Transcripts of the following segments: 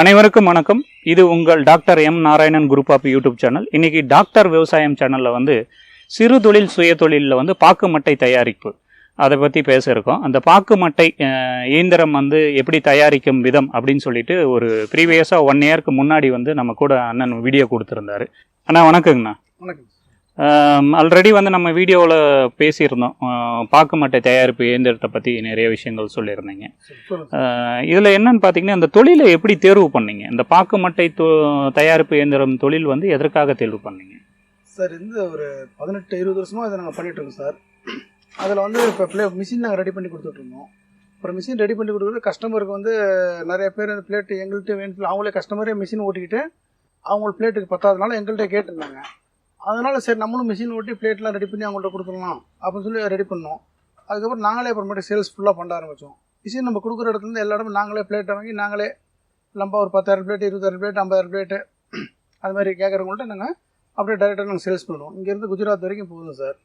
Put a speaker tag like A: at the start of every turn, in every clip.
A: அனைவருக்கும் வணக்கம். இது உங்கள் doctor M Narayanan group of YouTube channel. இன்னைக்கு டாக்டர் விவசாயம் சேனலில் வந்து சிறு தொழில் சுய தொழிலில் வந்து பாக்கு மட்டை தயாரிப்பு. அதை பற்றி பேச இருக்கோம். அந்த பாக்கு மட்டை இயந்திரம் வந்து எப்படி தயாரிக்கும் விதம் அப்படின்னு சொல்லிட்டு ஒரு ப்ரீவியஸாக ஒன் இயர்க்கு முன்னாடி வந்து நம்ம கூட அண்ணன் வீடியோ கொடுத்துருந்தாரு. அண்ணா வணக்கங்கண்ணா.
B: வணக்கம்.
A: ஆல்ரெடி வந்து நம்ம வீடியோவில் பேசியிருந்தோம். அஹ், பாக்கு மட்டை தயாரிப்பு இயந்திரத்தை பற்றி நிறைய விஷயங்கள் சொல்லியிருந்தீங்க. இதில் என்னன்னு பார்த்தீங்கன்னா இந்த தொழிலை எப்படி தேர்வு பண்ணீங்க? இந்த பாக்கு மட்டை தொ- தயாரிப்பு இயந்திரம் தொழில் வந்து எதற்காக தேர்வு பண்ணீங்க?
B: சார் இந்த ஒரு பதினெட்டு இருபது வருஷமா இதை நாங்கள் பண்ணிட்டு இருக்கோம் சார். அதில் வந்து இப்போ ப்ளே மிஷின் நாங்கள் ரெடி பண்ணி கொடுத்துட்டு இருந்தோம். அப்புறம் மிஷின் ரெடி பண்ணி கொடுக்குறது கஸ்டமருக்கு வந்து நிறைய பேர் அந்த பிளேட்டு எங்கள்கிட்ட வேணும் அவங்களே கஸ்டமரே மிஷின் ஓட்டிக்கிட்டு அவங்க பிளேட்டுக்கு பத்தாதனால எங்கள்கிட்ட கேட்டிருந்தாங்க. அதனால சரி நம்மளும் மிஷின் ஓட்டி பிளேட்லாம் ரெடி பண்ணி அவங்கள்ட்ட கொடுத்துடலாம் அப்படின்னு சொல்லி ரெடி பண்ணோம். அதுக்கப்புறம் நாங்களே அப்புறமேட்டு சேல்ஸ் ஃபுல்லாக பண்ண ஆரம்பித்தோம் மிஷின் நம்ம கொடுக்குற இடத்துல இருந்து எல்லா இடமும் நாங்களே பிளேட்டை வாங்கி நாங்களே லம்பா ஒரு பத்தாயிரம் பிளேட் இருபதாயிரம் பிளேட் ஐம்பதாயிரம் பிளேட்டு அது மாதிரி கேட்குறவங்கள்ட்ட நாங்கள் அப்படியே டைரெக்டாக நாங்கள் சேல்ஸ் பண்ணுவோம். இங்கேருந்து குஜராத் வரைக்கும் போகுது சார்.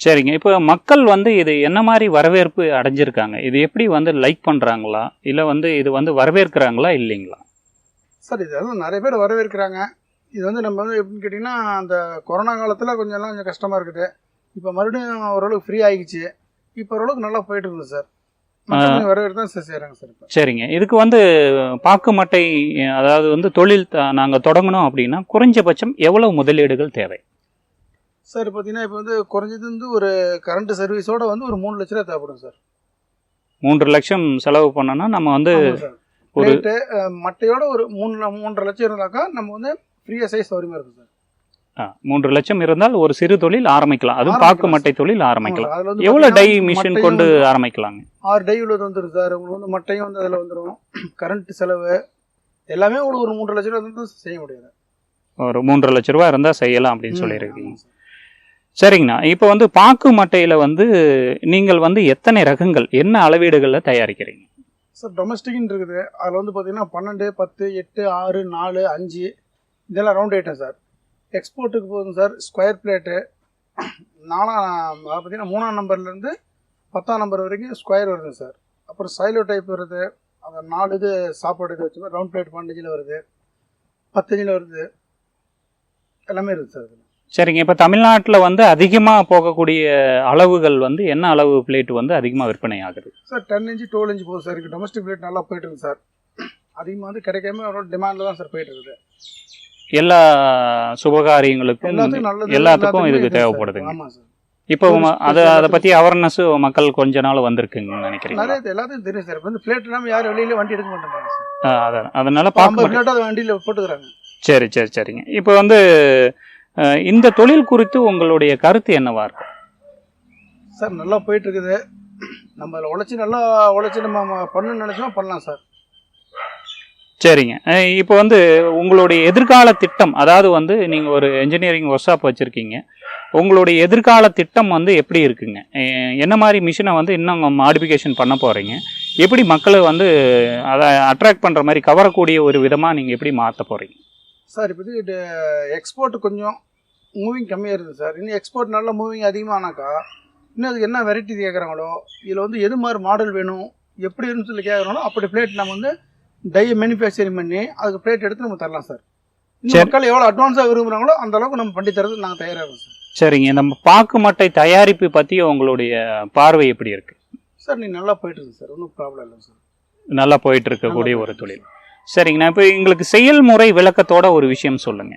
A: சரிங்க. இப்போ மக்கள் வந்து இது என்ன மாதிரி வரவேற்பு அடைஞ்சிருக்காங்க? இது எப்படி வந்து லைக் பண்ணுறாங்களா இல்லை வந்து இது வந்து வரவேற்கிறாங்களா இல்லைங்களா?
B: சார் இதெல்லாம் நிறைய பேர் வரவேற்கிறாங்க. இது வந்து நம்ம வந்து எப்படின்னு கேட்டிங்கன்னா அந்த கொரோனா காலத்தில் கொஞ்சம் எல்லாம் கொஞ்சம் கஷ்டமாக இருக்குது. இப்போ மறுபடியும் ஓரளவுக்கு ஃப்ரீ ஆகிடுச்சு இப்போ ஓரளவுக்கு நல்லா போயிட்டு இருக்குது சார்.
A: சரிங்க. இதுக்கு வந்து பாக்கு மட்டை அதாவது வந்து தொழில் நாங்கள் தொடங்கணும் அப்படின்னா குறைஞ்சபட்சம் எவ்வளவு முதலீடுகள் தேவை?
B: சார் பார்த்தீங்கன்னா இப்போ வந்து குறைஞ்சது வந்து ஒரு கரண்ட் சர்வீஸோட வந்து ஒரு மூணு லட்ச ரூபா தேவைப்படும் சார்.
A: மூன்று லட்சம் செலவு பண்ணோன்னா நம்ம வந்து ஒரு
B: மட்டையோட ஒரு மூணு மூன்றரை லட்சம் இருந்தாக்கா நம்ம வந்து ஃப்ரீயாக சைஸ் சௌரியமாக இருக்கும் சார்
A: ஆ, மூன்று லட்சம் இருந்தால் ஒரு சிறு தொழில் ஆரம்பிக்கலாம். அதுவும் பாக்கு மட்டை தொழில் ஆரம்பிக்கலாம். எவ்வளவு டை மிஷின் கொண்டு ஆரம்பிக்கலாங்க?
B: ஆறு டை உள்ளது வந்துடும் சார் உங்களுக்கு வந்து மட்டையும் வந்து அதில் வந்துடும் கரண்ட் செலவு எல்லாமே உங்களுக்கு ஒரு மூன்று லட்ச ரூபா வந்து செய்ய முடியாது.
A: ஒரு மூன்றரை லட்ச ரூபா இருந்தால் செய்யலாம் அப்படின்னு சொல்லியிருக்கீங்க. சரிங்கண்ணா. இப்போ வந்து பாக்கு மட்டையில் வந்து நீங்கள் வந்து எத்தனை ரகங்கள் என்ன அளவீடுகளில் தயாரிக்கிறீங்க?
B: சார் டொமஸ்டிக்னு இருக்குது. அதில் வந்து பார்த்தீங்கன்னா பன்னெண்டு பத்து எட்டு ஆறு நாலு அஞ்சு இதெல்லாம் ரவுண்ட் ஐட்டம் சார் எக்ஸ்போர்ட்டுக்கு போகுது சார் ஸ்கொயர் பிளேட்டு நாலாம் பார்த்தீங்கன்னா மூணாம் நம்பர்லேருந்து பத்தாம் நம்பர் வரைக்கும் ஸ்கொயர் வருது சார் அப்புறம் சைலோ டைப் வருது. அந்த நாலு இது சாப்பாடு இது வச்சு ரவுண்ட் பிளேட் பன்னெண்டில் வருது. பத்தஞ்சில் வருது. எல்லாமே இருக்குது சார் இதில்.
A: சரிங்க. இப்போ தமிழ்நாட்டில் வந்து அதிகமாக போகக்கூடிய அளவுகள் வந்து என்ன அளவு பிளேட் வந்து அதிகமாக விற்பனை ஆகுது?
B: Sir ten inch twelve inch போகுது சார் இருக்கு டொமஸ்டிக் பிளேட் நல்லா போயிட்டு இருக்கு சார் அதிகமாக வந்து கிடைக்காம ஒரு டிமாண்டில் தான் சார் போயிட்டு இருக்குது.
A: எல்லா சுபகாரியங்களுக்கும்
B: எல்லாத்துக்கும்
A: இதுக்கு. தேவைப்படுதுங்க. இப்போ அதை அதை பற்றி அவேர்னஸ் மக்கள் கொஞ்ச நாள் வந்திருக்குங்கன்னு நினைக்கிறீங்க
B: நிறைய இது எல்லாத்துக்கும் தெரியும் சார். இப்போ வந்து பிளேட் இல்லாமல் யாரும் வெளியில வண்டி எடுக்க மாட்டாங்க சார்.
A: அதான். அதனால
B: பிளேட் வண்டியில் போட்டுக்கிறாங்க.
A: சரி சரி சரிங்க. இப்போ வந்து இந்த தொழில் குறித்து உங்களுடைய கருத்து என்னவா இருக்கும்?
B: சார் நல்லா போயிட்டு இருக்குது. நம்ம உழைச்சி நல்லா உழைச்சி நம்ம பண்ணணும்னு நினச்சோம் பண்ணலாம் சார்.
A: சரிங்க. இப்போ வந்து உங்களுடைய எதிர்கால திட்டம் அதாவது வந்து நீங்கள் ஒரு இன்ஜினியரிங் ஒர்க் ஷாப் வச்சுருக்கீங்க. உங்களுடைய எதிர்கால திட்டம் வந்து எப்படி இருக்குங்க? என்ன மாதிரி மிஷினை வந்து இன்னும் மாடிஃபிகேஷன் பண்ண போகிறீங்க எப்படி மக்களை வந்து அதை அட்ராக்ட் பண்ணுற மாதிரி கவரக்கூடிய ஒரு விதமாக நீங்கள் எப்படி மாற்ற போகிறீங்க
B: சார் இப்போ எக்ஸ்போர்ட் கொஞ்சம் மூவிங் கம்மியாக இருக்குது சார். இன்னும் எக்ஸ்போர்ட் நல்லா மூவிங் அதிகமானாக்கா இன்னும் அதுக்கு என்ன வெரைட்டி கேட்குறாங்களோ இதில் வந்து எது மாதிரி மாடல் வேணும் எப்படி வேணும்னு சொல்லி கேட்குறாங்களோ அப்படி பிளேட் நம்ம வந்து டை மேனுஃபேக்சரிங் பண்ணி அதுக்கு பிளேட் எடுத்து நம்ம தரலாம் சார். மக்கள் எவ்வளோ அட்வான்ஸாக விரும்புகிறாங்களோ அந்த அளவுக்கு நம்ம பண்ணி தரது நாங்கள் தயாராகும் சார்
A: சரிங்க. இந்த பாக்கு மட்டை தயாரிப்பு பற்றி உங்களுடைய பார்வை எப்படி இருக்கு?
B: சார் நீ நல்லா போயிட்டு இருக்கு சார் ஒன்றும் ப்ராப்ளம் இல்லை சார்
A: நல்லா போயிட்டு இருக்கக்கூடிய ஒரு தொழில். சரிங்கண்ணா இப்போ எங்களுக்கு செயல்முறை விளக்கத்தோட ஒரு விஷயம் சொல்லுங்க.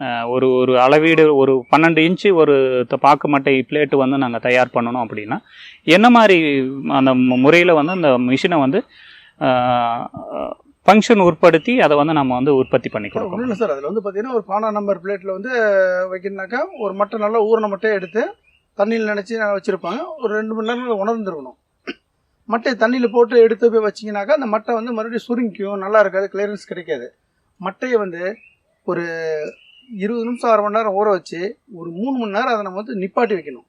A: அஹ் ஒரு ஒரு அளவீடு ஒரு பன்னெண்டு இன்ச்சு ஒரு பாக்கு மட்டை பிளேட்டு வந்து நாங்கள் தயார் பண்ணணும் அப்படின்னா என்ன மாதிரி அந்த முறையில் வந்து அந்த மிஷினை வந்து ஃபங்க்ஷன் உட்படுத்தி அதை வந்து நம்ம வந்து உற்பத்தி பண்ணி
B: ஒன்றும்
A: கொடுக்கணும்.
B: இல்லை சார். அதில் வந்து பார்த்தீங்கன்னா ஒரு பானா நம்பர் பிளேட்டில் வந்து வைக்கணுனாக்கா ஒரு மட்டை நல்லா ஊறின மட்டையை எடுத்து தண்ணியில் நினச்சி வச்சுருப்பாங்க. ஒரு ரெண்டு மணி நேரம் உணர்ந்துருக்கணும். மட்டையை தண்ணியில் போட்டு எடுத்து போய் வச்சிங்கனாக்கா அந்த மட்டை வந்து மறுபடியும் சுருங்கிக்கும் நல்லா இருக்காது கிளியரன்ஸ் கிடைக்காது. மட்டையை வந்து ஒரு இருபது நிமிஷம் அரை மணி நேரம் ஊற வச்சு ஒரு மூணு மணி நேரம் அதை நம்ம வந்து நிப்பாட்டி வைக்கணும்.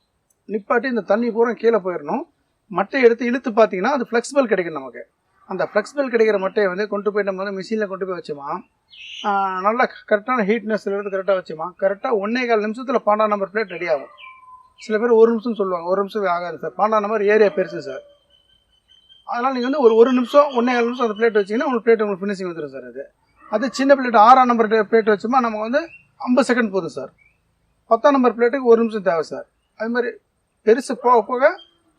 B: நிப்பாட்டி இந்த தண்ணி பூரா கீழே போயிடணும் மட்டையை எடுத்து இழுத்து பார்த்தீங்கன்னா அது ஃப்ளெக்சிபிள் கிடைக்கும் நமக்கு. அந்த ஃப்ளெக்சிபிள் கிடைக்கிற மட்டையை வந்து கொண்டு போய் நம்ம வந்து மிஷினில் கொண்டு போய் வச்சோமா? நல்லா கரெக்டான ஹீட்னஸ்ல இருந்து கரெக்டாக வச்சோமா? கரெக்டாக ஒன்றே கால் நிமிஷத்தில் பாண்டா நம்பர் பிளேட் ரெடி ஆகும். சில பேர் ஒரு நிமிஷம் சொல்லுவாங்க ஒரு நிமிஷம் ஆகாது சார் பாண்டா நம்பர் ஏரியா பெருசு சார் அதனால் நீங்கள் வந்து ஒரு ஒரு நிமிஷம் ஒன்றே கால் நிமிஷம் அந்த பிளேட் வச்சிங்கன்னா உங்களுக்கு பிளேட் உங்களுக்கு ஃபினிஷிங் வந்துடும் சார் அது. அது சின்ன பிளேட் ஆறாம் நம்பர் பிளேட் வச்சோமா நமக்கு வந்து ஐம்பது செகண்ட் போதும் சார் பத்தாம் நம்பர் பிளேட்டுக்கு ஒரு நிமிஷம் தேவை சார் அது மாதிரி பெருசு போக போக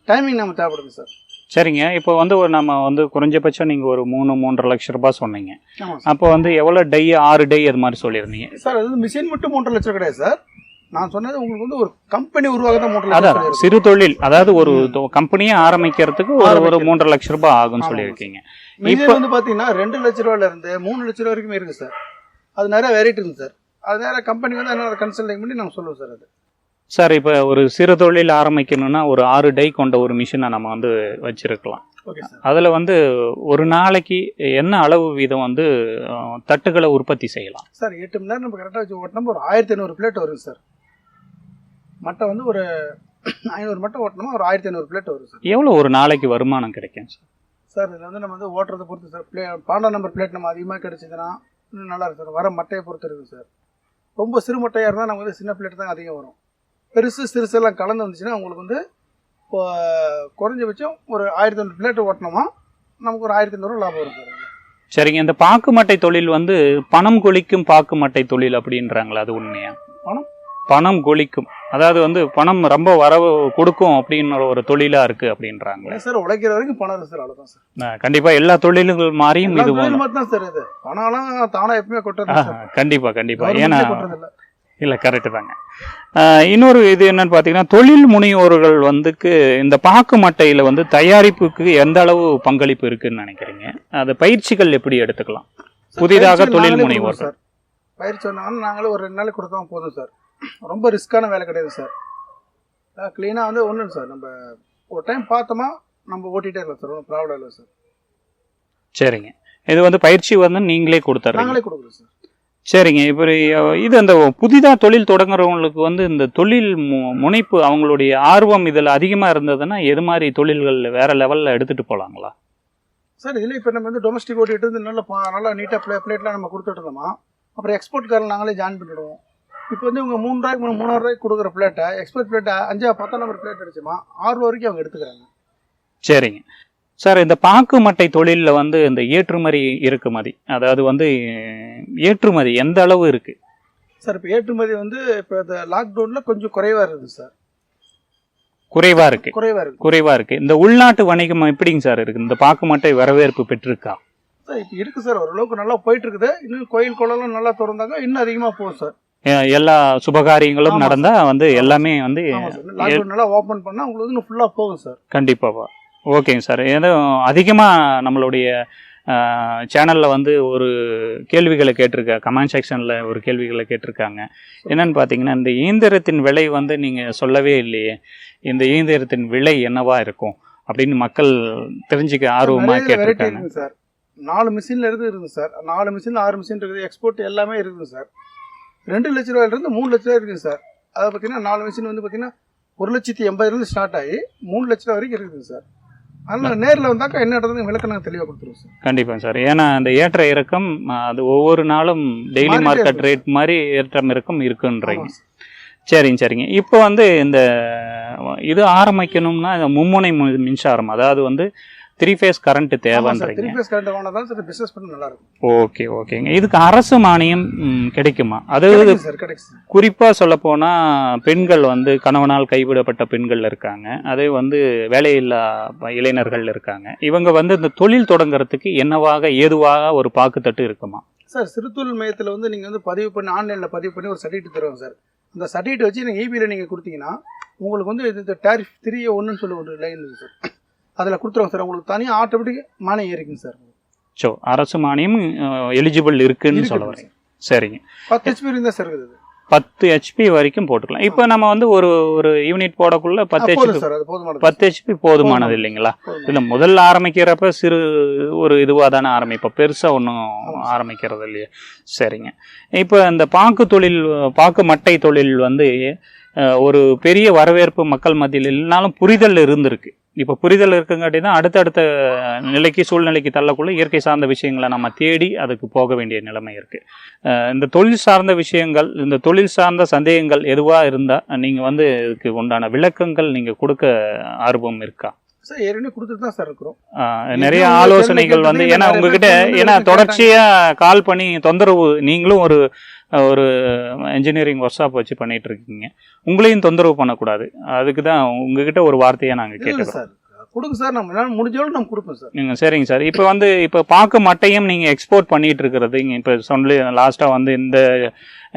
B: டைமிங் நம்ம தேவைப்படுது சார்
A: சரிங்க. இப்போ வந்து ஒரு நம்ம வந்து குறைஞ்சபட்சம் நீங்கள் ஒரு மூணு மூன்றரை லட்ச ரூபாய் சொன்னீங்க. அப்போ வந்து எவ்வளோ டை ஆறு டை அது மாதிரி சொல்லியிருந்தீங்க?
B: சார் அது மிஷின் மட்டும் மூன்றரை லட்சம் கிடையாது சார். நான் சொன்னது உங்களுக்கு வந்து ஒரு கம்பெனி உருவாக லட்சம் சொல்லியிருக்கேன்.
A: சிறு தொழில். அதாவது ஒரு கம்பெனியே ஆரம்பிக்கிறதுக்கு ஒரு ஒரு. மூன்றரை லட்ச ரூபாய் ஆகும்னு சொல்லியிருக்கீங்க. இப்போ-
B: வந்து பார்த்தீங்கன்னா ரெண்டு லட்ச ரூபாயில இருந்து மூணு லட்ச ரூபா வரைக்கும் இருக்கு சார். அது நிறைய வெரைட்டி இருக்கு சார். அது நேரம் கம்பெனி வந்து என்ன கன்சல்டிங் பண்ணி நம்ம சொல்லுவோம் சார் அது.
A: சார் இப்போ ஒரு சிறு தொழில் ஆரம்பிக்கணும்னா ஒரு ஆறு டை கொண்ட ஒரு மிஷினை நம்ம வந்து வச்சிருக்கலாம்.
B: Okay sir.
A: அதில் வந்து ஒரு நாளைக்கு என்ன அளவு வீதம் வந்து தட்டுகளை உற்பத்தி செய்யலாம்?
B: சார் எட்டு மணி நேரம் நம்ம கரெக்டாக வச்சு ஓட்டினோம் ஒரு ஆயிரத்தி ஐநூறு பிளேட் வரும் சார். மட்டை வந்து ஒரு ஐநூறு மட்டை ஓட்டணுமா ஒரு ஆயிரத்தி ஐநூறு பிளேட் வரும் சார்.
A: எவ்வளோ ஒரு நாளைக்கு வருமானம் கிடைக்கும் சார்?
B: சார் இதில் வந்து நம்ம வந்து ஓட்டுறதை பொறுத்து சார் பிளே பாண்டா நம்பர் பிளேட் நம்ம அதிகமாக கிடைச்சதுன்னா இன்னும் நல்லா இருக்கும் சார். வர மட்டையை பொறுத்து இருக்குது சார். ரொம்ப சிறு மட்டையாக இருந்தால் நமக்கு வந்து சின்ன பிளேட் தான் அதிகம் வரும். பெருசு சிறுசு எல்லாம் கலந்து வந்துச்சுன்னா உங்களுக்கு வந்து இப்போ குறைஞ்சபட்சம் ஒரு ஆயிரத்தி ஐநூறு பிளேட் ஓட்டினோமா நமக்கு ஒரு ஆயிரத்தி ஐநூறு லாபம் அதுல.
A: சரிங்க. இந்த பாக்கு மட்டை தொழில் வந்து பணம் கொளிக்கும் பாக்கு மட்டை தொழில் அப்படின்றாங்களா? அது உண்மையா?
B: பணம்?
A: பணம் கொளிக்கும். அதாவது வந்து பணம் ரொம்ப வரவு கொடுக்கும் அப்படின்னு ஒரு தொழிலா இருக்கு அப்படின்றாங்களே.
B: ஏன் சார் உழைக்கிற வரைக்கும் பணம் சார் அவ்வளோதான் சார்.
A: கண்டிப்பா எல்லா தொழில்கள்
B: எல்லா
A: இது
B: தான். சார் இது. பணம்லாம் தானா எப்பவுமே கொட்டுறது
A: கண்டிப்பா கண்டிப்பா. ஏன்னா
B: இல்ல
A: கரெக்டு தாங்க. இன்னொரு இது என்னன்னு பாத்தீங்கன்னா தொழில் முனைவோர்கள் வந்துக்கு இந்த பாக்கு மட்டையில வந்து தயாரிப்புக்கு எந்த அளவு பங்களிப்பு இருக்குன்னு நினைக்கிறீங்க? அது பயிற்சிகள் எப்படி எடுத்துக்கலாம்? புதிதாக தொழில் முனைவோர்.
B: சார். பயிற்சி சொன்னாங்கன்னா நாங்களே ஒரு ரெண்டு நாளைக்கு கொடுத்தா போதும் சார். ரொம்ப ரிஸ்க்கான வேலை கிடையாது சார். க்ளீனாக வந்து ஒன்றும் சார். நம்ம ஒரு டைம் பார்த்தோமா நம்ம ஓட்டிகிட்டே இருக்கலாம் சார். ஒன்றும் ப்ராப்ளம் இல்லை சார்.
A: சரிங்க. இது வந்து பயிற்சி வந்து நீங்களே கொடுத்துட்றீங்க
B: நாங்களே கொடுக்குறோம் சார்.
A: சரிங்க. இப்போ இது அந்த புதிதாக தொழில் தொடங்குறவங்களுக்கு வந்து இந்த தொழில் மு- முனைப்பு அவங்களுடைய ஆர்வம் இதில் அதிகமாக இருந்ததுன்னா எது மாதிரி தொழில்கள் வேற லெவலில் எடுத்துட்டு போகலாங்களா
B: சார் இதில் இப்போ நம்ம வந்து டொமஸ்டிக் ஓட்டிட்டு வந்து நல்லா நல்லா நீட்டாக ப்ளே பிளேட்லாம் நம்ம கொடுத்துட்டு இருந்தோமா அப்புறம் எக்ஸ்போர்ட் காரில் நாங்களே ஜாயின் பண்ணிவிடுவோம் இப்போ வந்து இவங்க மூணு ரூபாய்க்கு மூணு மூணாயிரம் ரூபாய்க்கு கொடுக்குற பிளேட்டை எக்ஸ்போர்ட் பிளேட்டை அஞ்சா பத்தாம் நம்பர் பிளேட் அடிச்சோமா ஆறு ரூபா வரைக்கும் அவங்க எடுத்துக்கிறாங்க.
A: சரிங்க. சார் இந்த பாக்கு மட்டை தொழிலில் வந்து இந்த ஏற்றுமதி இறக்குமதி அதாவது வந்து ஏற்றுமதி எந்த அளவு இருக்கு?
B: சார் இப்போ ஏற்றுமதி வந்து இப்போ இந்த லாக்டவுனில் கொஞ்சம் குறைவாக இருக்குது சார்.
A: குறைவா இருக்கு?
B: குறைவாக இருக்குது
A: குறைவா இருக்கு. இந்த உள்நாட்டு வணிகம் எப்படிங்க சார் இருக்கு? இந்த பாக்கு மட்டை வரவேற்பு பெற்றிருக்கா?
B: சார் இப்போ இருக்குது சார் ஓரளவுக்கு நல்லா போயிட்டு இருக்குது இன்னும் கோயில் குளம்லாம் நல்லா திறந்தாங்க. இன்னும் அதிகமாக போகும் சார்.
A: எல்லா சுபகாரியங்களும்
B: ஆமா
A: நடந்தா வந்து எல்லாமே வந்து
B: நல்லா ஓப்பன் பண்ணால் உங்களுக்கு ஃபுல்லாக போகும் சார்.
A: கண்டிப்பாக ஓகேங்க சார். ஏதோ அதிகமாக நம்மளுடைய சேனலில் வந்து ஒரு கேள்விகளை கேட்டிருக்க கமெண்ட் செக்ஷனில் ஒரு கேள்விகளை கேட்டிருக்காங்க. என்னன்னு பார்த்தீங்கன்னா இந்த இயந்திரத்தின் விலை வந்து நீங்கள் சொல்லவே இல்லையே. இந்த இயந்திரத்தின் விலை என்னவா இருக்கும்? அப்படின்னு மக்கள் தெரிஞ்சுக்க ஆர்வமாக கேட்டிருக்காங்க.
B: சார். நாலு மிஷின்ல இருந்து இருக்குது சார். நாலு மிஷின் ஆறு மிஷின் இருக்குது. எக்ஸ்போர்ட் எல்லாமே இருக்குது சார். ரெண்டு லட்ச ரூபாயிலிருந்து மூணு லட்ச ரூபாய் இருக்குங்க சார். அதை பார்த்தீங்கன்னா நாலு மிஷின் வந்து பார்த்தீங்கன்னா ஒரு லட்சத்தி எண்பதுலேருந்து ஸ்டார்ட் ஆகி மூணு லட்ச ரூபா வரைக்கும் இருக்குங்க சார். அதனால் நேரில் வந்தாக்கா என்ன இடத்துல விளக்க நாங்கள் தெளிவாக கொடுத்துருவோம் சார்
A: கண்டிப்பாக சார் ஏன்னா அந்த ஏற்ற இறக்கம் அது ஒவ்வொரு நாளும் டெய்லி மார்க்கெட் ரேட் மாதிரி ஏற்றம் இறக்கம் இருக்குன்றீங்க. சரிங்க சரிங்க. இப்போ வந்து இந்த இது ஆரம்பிக்கணும்னா இந்த மும்முனை மின்சாரம் அதாவது வந்து த்ரீ ஃபேஸ் கரண்ட் தேவைன்றீங்க.
B: த்ரீ ஃபேஸ் கரண்ட் வாங்கினா தான் சார் பிஸ்னஸ் பண்ண நல்லா இருக்கும்
A: ஓகே ஓகேங்க இதுக்கு அரசு மானியம் கிடைக்குமா? அதாவது குறிப்பாக சொல்லப்போனால் பெண்கள் வந்து கணவனால் கைவிடப்பட்ட பெண்கள் இருக்காங்க. அதே வந்து வேலையில்லா இளைஞர்கள் இருக்காங்க. இவங்க வந்து இந்த தொழில் தொடங்குறதுக்கு என்னவாக ஏதுவாக ஒரு பாக்குத்தட்டு இருக்குமா?
B: சார் சிறுத்தொழில் மையத்தில் வந்து நீங்கள் வந்து பதிவு பண்ணி ஆன்லைனில் பதிவு பண்ணி ஒரு சர்டிஃபிகேட் தருவாங்க சார். அந்த சர்டிஃபிகேட் வச்சு நீங்கள் இபியில் நீங்கள் கொடுத்தீங்கன்னா உங்களுக்கு வந்து இது டேரிஃப் த்ரீ ஒன்றுன்னு சொல்லி ஒரு லைன் இருக்குது சார். அதில் கொடுத்துருவாங்க சார். உங்களுக்கு தனியாக ஆட்டோமேட்டிக் மானியம் ஏறிக்குங்க சார்.
A: ஸோ அரசு மானியம் எலிஜிபிள் இருக்குன்னு சொல்ல வரீங்க. சரிங்க.
B: பத்து ஹெச்பி இருந்தால் சார் இருக்குது
A: பத்து ஹெச்பி வரைக்கும் போட்டுக்கலாம். இப்போ நம்ம வந்து ஒரு ஒரு யூனிட் போடக்குள்ள பத்து ஹெச்பி பத்து ஹெச்பி போதுமானது. இல்லைங்களா. இல்லை முதல்ல ஆரம்பிக்கிறப்ப சிறு ஒரு இதுவாக தானே ஆரம்பிப்போம். பெருசாக ஒன்றும். ஆரம்பிக்கிறது இல்லையா. சரிங்க. இப்போ இந்த பாக்கு தொழில் பாக்கு மட்டை தொழில் வந்து ஒரு பெரிய வரவேற்பு மக்கள் மத்தியில் இல்லைனாலும் புரிதல் இருந்திருக்கு. இப்போ புரிதல் இருக்குங்காட்டி தான் அடுத்தடுத்த நிலைக்கு சூழ்நிலைக்கு தள்ளக்குள்ள இயற்கை சார்ந்த விஷயங்களை நம்ம தேடி அதுக்கு போக வேண்டிய நிலைமை இருக்குது இந்த தொழில் சார்ந்த விஷயங்கள் இந்த தொழில் சார்ந்த சந்தேகங்கள் எதுவாக இருந்தால் நீங்கள் வந்து இதுக்கு உண்டான விளக்கங்கள் நீங்கள் கொடுக்க ஆர்வம் இருக்கா?
B: சார் ஏற்கனவே கொடுத்துட்டு தான் சார் இருக்கிறோம்.
A: நிறைய ஆலோசனைகள் வந்து ஏன்னா உங்ககிட்ட ஏன்னா
B: கேட்டாங்க.
A: தொடர்ச்சியா கால் பண்ணி தொந்தரவு நீங்களும் ஒரு ஒரு இன்ஜினியரிங் ஒர்க் ஷாப் வச்சு பண்ணிட்டு இருக்கீங்க உங்களையும் தொந்தரவு பண்ணக்கூடாது. அதுக்கு தான் உங்ககிட்ட ஒரு வார்த்தையை நாங்கள் கேட்டுக்கிறோம்
B: சார். கொடுங்க சார். நம்ம என்னால நம்ம கொடுப்போம் சார்.
A: நீங்க சரிங்க சார். இப்போ வந்து இப்போ பாக்கு மட்டையும் நீங்க எக்ஸ்போர்ட் பண்ணிட்டு இருக்கிறது இங்க இப்போ சொல்லி லாஸ்டா வந்து இந்த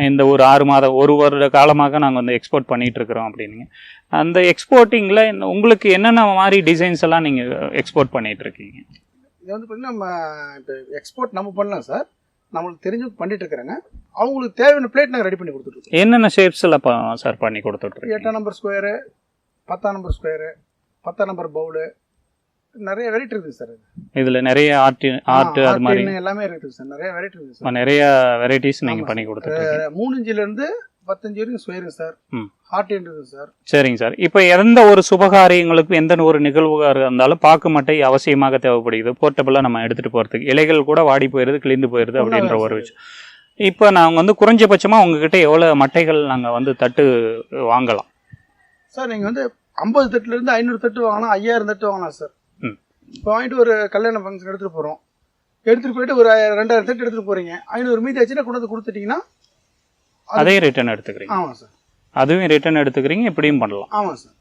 A: இந்த ஒரு ஆறு மாதம் ஒரு வருட காலமாக நாங்கள் வந்து எக்ஸ்போர்ட் பண்ணிட்டு இருக்கிறோம் அப்படின்னீங்க. அந்த எக்ஸ்போர்ட்டிங்ல உங்களுக்கு என்னென்ன மாதிரி டிசைன்ஸ் எல்லாம் நீங்க எக்ஸ்போர்ட் பண்ணிட்டு இருக்கீங்க
B: இது வந்து பார்த்தீங்கன்னா நம்ம இப்போ எக்ஸ்போர்ட் நம்ம பண்ணலாம் சார். நம்மளுக்கு தெரிஞ்சு பண்ணிட்டு இருக்கிறாங்க அவங்களுக்கு தேவையான பிளேட் நாங்கள் ரெடி பண்ணி கொடுத்துருக்கோம்
A: என்னென்ன ஷேப்ஸ்ல சார் பண்ணி கொடுத்துட்டு இருக்கீங்க?
B: எட்டாம் நம்பர் ஸ்கொயரு பத்தாம் நம்பர் ஸ்கொயரு பத்தாம் நம்பர் பவுலு நிறைய வெரைட்டி இருக்குது சார்
A: இதுல நிறைய ஆர்ட் ஆர்ட் அது மாதிரி.
B: எல்லாமே இருக்குது சார் நிறைய வெரைட்டி இருக்குது சார்
A: நிறைய வெரைட்டிஸ் நீங்க
B: ஆமா
A: பண்ணி
B: அஹ், மூணு இன்ச்சில இருந்து பத்தஞ்சு வரைக்கும் ஸ்கொயருங்க சார். ஹார்ட் இருக்குது சார்
A: சரிங்க சார் இப்போ எந்த ஒரு சுபகாரியங்களுக்கும் எந்த ஒரு நிகழ்வுகாக இருந்தாலும் பாக்கு மட்டை அவசியமாக தேவைப்படுகிறது. போர்ட்டபிளாக நம்ம எடுத்துகிட்டு போகிறதுக்கு இலைகள் கூட வாடி போயிடுது கிழிந்து போயிடுது அப்படின்ற ஒரு விஷயம். இப்போ நாங்கள் வந்து குறைஞ்சபட்சமாக உங்ககிட்ட எவ்வளோ மட்டைகள் நாங்கள் வந்து தட்டு வாங்கலாம்?
B: சார் நீங்கள் வந்து ஐம்பது தட்டுலேருந்து ஐநூறு தட்டு வாங்கலாம் ஐயாயிரம் தட்டு வாங்கலாம் சார். இப்போ வாங்கிட்டு ஒரு கல்யாண ஃபங்க்ஷன் எடுத்துகிட்டு போகிறோம் எடுத்துகிட்டு போயிட்டு ஒரு ரெண்டாயிரம் தட்டு எடுத்துகிட்டு போகிறீங்க ஐநூறு மீதி ஆச்சுன்னா கொண்டு வந்து கொடுத்துட்டீங்கன்னா அது-
A: அதே ரிட்டர்ன் எடுத்துக்கிறீங்க.
B: ஆமாம் சார்.
A: அதுவும் ரிட்டர்ன் எடுத்துக்கிறீங்க இப்படியும் பண்ணலாம்.
B: ஆமாம் சார்.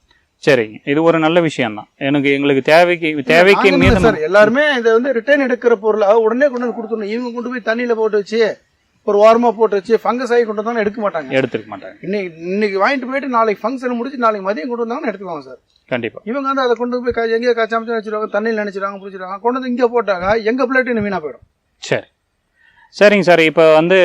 A: சரிங்க இது ஒரு நல்ல விஷயம் தான் எனக்கு எங்களுக்கு தேவைக்கு தேவைக்கு மீது
B: சார். எல்லாருமே இதை வந்து ரிட்டர்ன் எடுக்கிற பொருளை உடனே கொண்டு வந்து கொடுத்துடணும். இவங்க கொண்டு போய் தண்ணியில் போட்டு வச்சு ஒரு ஓரமாக போட்டு வச்சு ஃபங்கஸ் ஆகி கொண்டு வந்தாலும் எடுக்க மாட்டாங்க.
A: எடுத்துக்க மாட்டாங்க.
B: இன்னைக்கு இன்னைக்கு வாங்கிட்டு போயிட்டு நாளைக்கு ஃபங்க்ஷன் முடிச்சு நாளைக்கு மதியம் கொண்டு வந்தாங்கன்னா எடுத்துக்குவாங்க சார்.
A: கண்டிப்பாக
B: இவங்க வந்து அதை கொண்டு போய் எங்கேயோ காய்ச்சாமச்சு வச்சிருவாங்க தண்ணியில் நினைச்சிருவாங்க பிடிச்சிருவாங்க. கொண்டு வந்து இங்கே போட்டாங்க எங்கள் பிளேட்டு வீணாக போயிடும்.
A: சரி. சரிங்க சார் இப்போ வந்து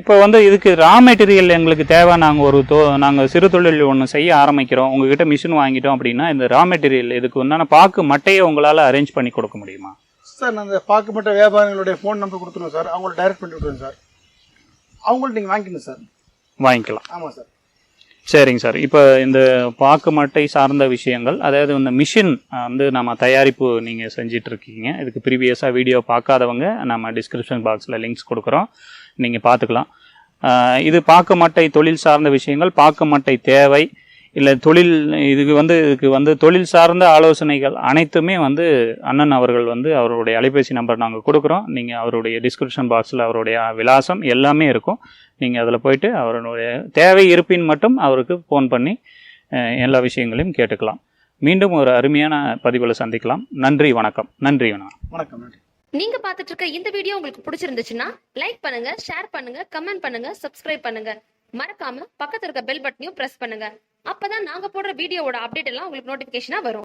A: இப்போ வந்து இதுக்கு ரா மெட்டீரியல் எங்களுக்கு தேவை. நாங்கள் ஒரு தோ நாங்கள் சிறு தொழில் ஒன்று செய்ய ஆரம்பிக்கிறோம். உங்ககிட்ட மிஷின் வாங்கிட்டோம் அப்படின்னா இந்த ரா மெட்டீரியல் இதுக்கு உண்டான பாக்கு மட்டையை உங்களால் அரேஞ்ச் பண்ணி கொடுக்க முடியுமா?
B: சார் நான் அந்த பார்க்கப்பட்ட வியாபாரிகளுடைய ஃபோன் நம்பர் கொடுத்துருவோம் சார். அவங்கள டைரக்ட் பண்ணி விட்டுருவேன் சார். அவங்கள்ட்ட நீங்கள் வாங்கிக்கணும் சார்.
A: வாங்கிக்கலாம்.
B: ஆமாம் சார்.
A: சரிங்க சார். இப்போ இந்த பாக்கு மட்டை சார்ந்த விஷயங்கள் அதாவது இந்த மிஷின் வந்து நம்ம தயாரிப்பு நீங்கள் செஞ்சிட்டு இருக்கீங்க இதுக்கு ப்ரீவியஸாக வீடியோ பார்க்காதவங்க நம்ம டிஸ்கிரிப்ஷன் பாக்ஸில் லிங்க்ஸ் கொடுக்குறோம். நீங்கள் பார்த்துக்கலாம் இது பாக்கு மட்டை தொழில் சார்ந்த விஷயங்கள் பாக்கு மட்டை தேவை இல்லை தொழில் இதுக்கு வந்து இதுக்கு வந்து தொழில் சார்ந்த ஆலோசனைகள் அனைத்துமே வந்து அண்ணன் அவர்கள் வந்து அவருடைய அலைபேசி நம்பர் நாங்கள் கொடுக்குறோம். நீங்கள் அவருடைய டிஸ்கிரிப்ஷன் பாக்ஸில் அவருடைய விலாசம் எல்லாமே இருக்கும். நீங்கள் அதில் போயிட்டு அவருடைய தேவை இருப்பின் மட்டும் அவருக்கு ஃபோன் பண்ணி எல்லா விஷயங்களையும் கேட்டுக்கலாம். மீண்டும் ஒரு அருமையான பதிவில் சந்திக்கலாம். நன்றி வணக்கம். நன்றி வணக்கம்
B: வணக்கம் நன்றி.
C: நீங்க பார்த்துட்டு இருக்க இந்த வீடியோ உங்களுக்கு பிடிச்சிருந்துச்சுன்னா லைக் பண்ணுங்க ஷேர் பண்ணுங்க கமெண்ட் பண்ணுங்க சப்ஸ்கிரைப் பண்ணுங்க. மறக்காம பக்கத்துல இருக்க பெல் பட்டனையும் பிரஸ் பண்ணுங்க. அப்பதான் நாங்க போடுற வீடியோவோட அப்டேட் எல்லாம் உங்களுக்கு நோட்டிபிகேஷனா வரும்.